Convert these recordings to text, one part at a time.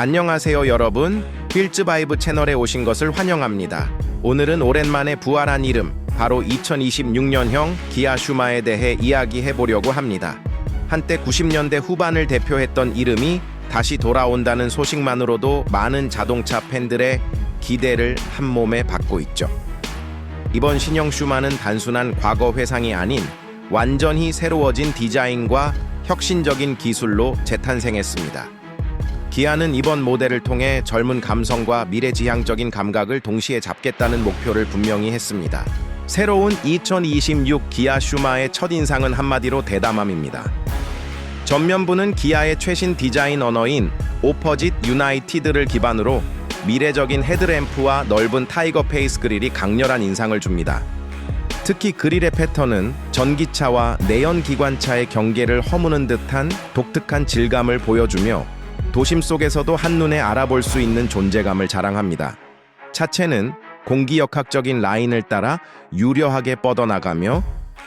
안녕하세요 여러분. 휠즈바이브 채널에 오신 것을 환영합니다. 오늘은 오랜만에 부활한 이름 바로 2026년형 기아 슈마에 대해 이야기해 보려고 합니다. 한때 90년대 후반을 대표했던 이름이 다시 돌아온다는 소식만으로도 많은 자동차 팬들의 기대를 한 몸에 받고 있죠. 이번 신형 슈마는 단순한 과거 회상이 아닌 완전히 새로워진 디자인과 혁신적인 기술로 재탄생했습니다. 기아는 이번 모델을 통해 젊은 감성과 미래지향적인 감각을 동시에 잡겠다는 목표를 분명히 했습니다. 새로운 2026 기아 슈마의 첫 인상은 한마디로 대담함입니다. 전면부는 기아의 최신 디자인 언어인 오퍼짓 유나이티드를 기반으로 미래적인 헤드램프와 넓은 타이거 페이스 그릴이 강렬한 인상을 줍니다. 특히 그릴의 패턴은 전기차와 내연 기관차의 경계를 허무는 듯한 독특한 질감을 보여주며 도심 속에서도 한눈에 알아볼 수 있는 존재감을 자랑합니다. 차체는 공기역학적인 라인을 따라 유려하게 뻗어나가며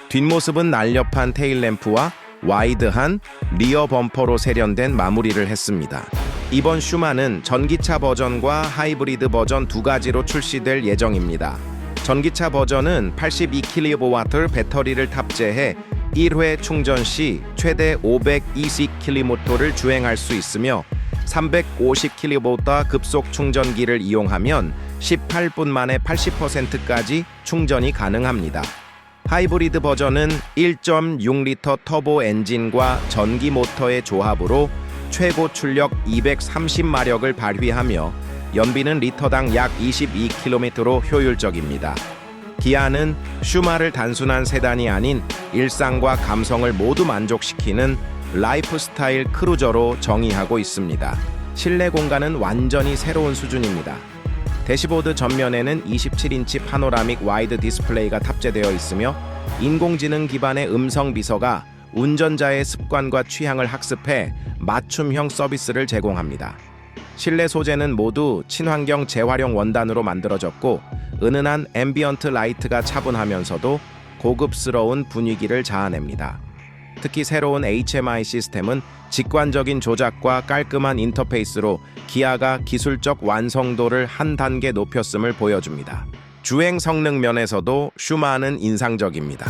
뒷모습은 날렵한 테일램프와 와이드한 리어 범퍼로 세련된 마무리를 했습니다. 이번 슈마는 전기차 버전과 하이브리드 버전 두 가지로 출시될 예정입니다. 전기차 버전은 82kW 배터리를 탑재해 1회 충전 시 최대 520km를 주행할 수 있으며 350kW 급속 충전기를 이용하면 18분 만에 80%까지 충전이 가능합니다. 하이브리드 버전은 1.6리터 터보 엔진과 전기 모터의 조합으로 최고 출력 230마력을 발휘하며 연비는 리터당 약 22km로 효율적입니다. 기아는 슈마를 단순한 세단이 아닌 일상과 감성을 모두 만족시키는 라이프스타일 크루저로 정의하고 있습니다. 실내 공간은 완전히 새로운 수준입니다. 대시보드 전면에는 27인치 파노라믹 와이드 디스플레이가 탑재되어 있으며 인공지능 기반의 음성 비서가 운전자의 습관과 취향을 학습해 맞춤형 서비스를 제공합니다. 실내 소재는 모두 친환경 재활용 원단으로 만들어졌고 은은한 앰비언트 라이트가 차분하면서도 고급스러운 분위기를 자아냅니다. 특히 새로운 HMI 시스템은 직관적인 조작과 깔끔한 인터페이스로 기아가 기술적 완성도를 한 단계 높였음을 보여줍니다. 주행 성능 면에서도 슈마는 인상적입니다.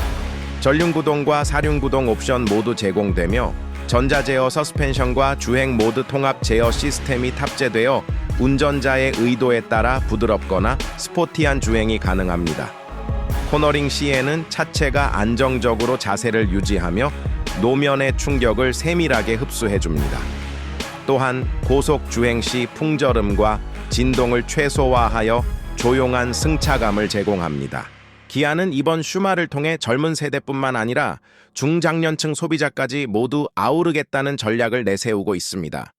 전륜구동과 사륜구동 옵션 모두 제공되며 전자제어 서스펜션과 주행 모드 통합 제어 시스템이 탑재되어 운전자의 의도에 따라 부드럽거나 스포티한 주행이 가능합니다. 코너링 시에는 차체가 안정적으로 자세를 유지하며 노면의 충격을 세밀하게 흡수해 줍니다. 또한 고속 주행 시 풍절음과 진동을 최소화하여 조용한 승차감을 제공합니다. 기아는 이번 슈마를 통해 젊은 세대뿐만 아니라 중장년층 소비자까지 모두 아우르겠다는 전략을 내세우고 있습니다.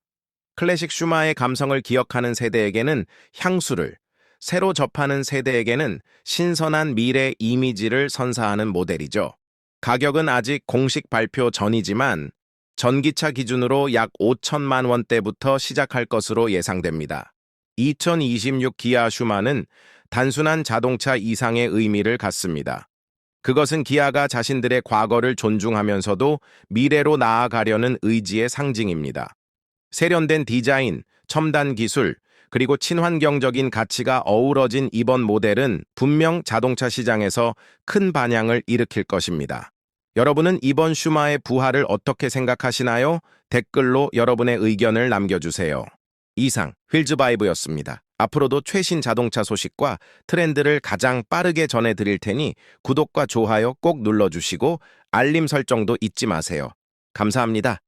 클래식 슈마의 감성을 기억하는 세대에게는 향수를, 새로 접하는 세대에게는 신선한 미래 이미지를 선사하는 모델이죠. 가격은 아직 공식 발표 전이지만 전기차 기준으로 약 5천만 원대부터 시작할 것으로 예상됩니다. 2026 기아 슈마는 단순한 자동차 이상의 의미를 갖습니다. 그것은 기아가 자신들의 과거를 존중하면서도 미래로 나아가려는 의지의 상징입니다. 세련된 디자인, 첨단 기술, 그리고 친환경적인 가치가 어우러진 이번 모델은 분명 자동차 시장에서 큰 반향을 일으킬 것입니다. 여러분은 이번 슈마의 부활을 어떻게 생각하시나요? 댓글로 여러분의 의견을 남겨주세요. 이상 휠즈바이브였습니다. 앞으로도 최신 자동차 소식과 트렌드를 가장 빠르게 전해드릴 테니 구독과 좋아요 꼭 눌러주시고 알림 설정도 잊지 마세요. 감사합니다.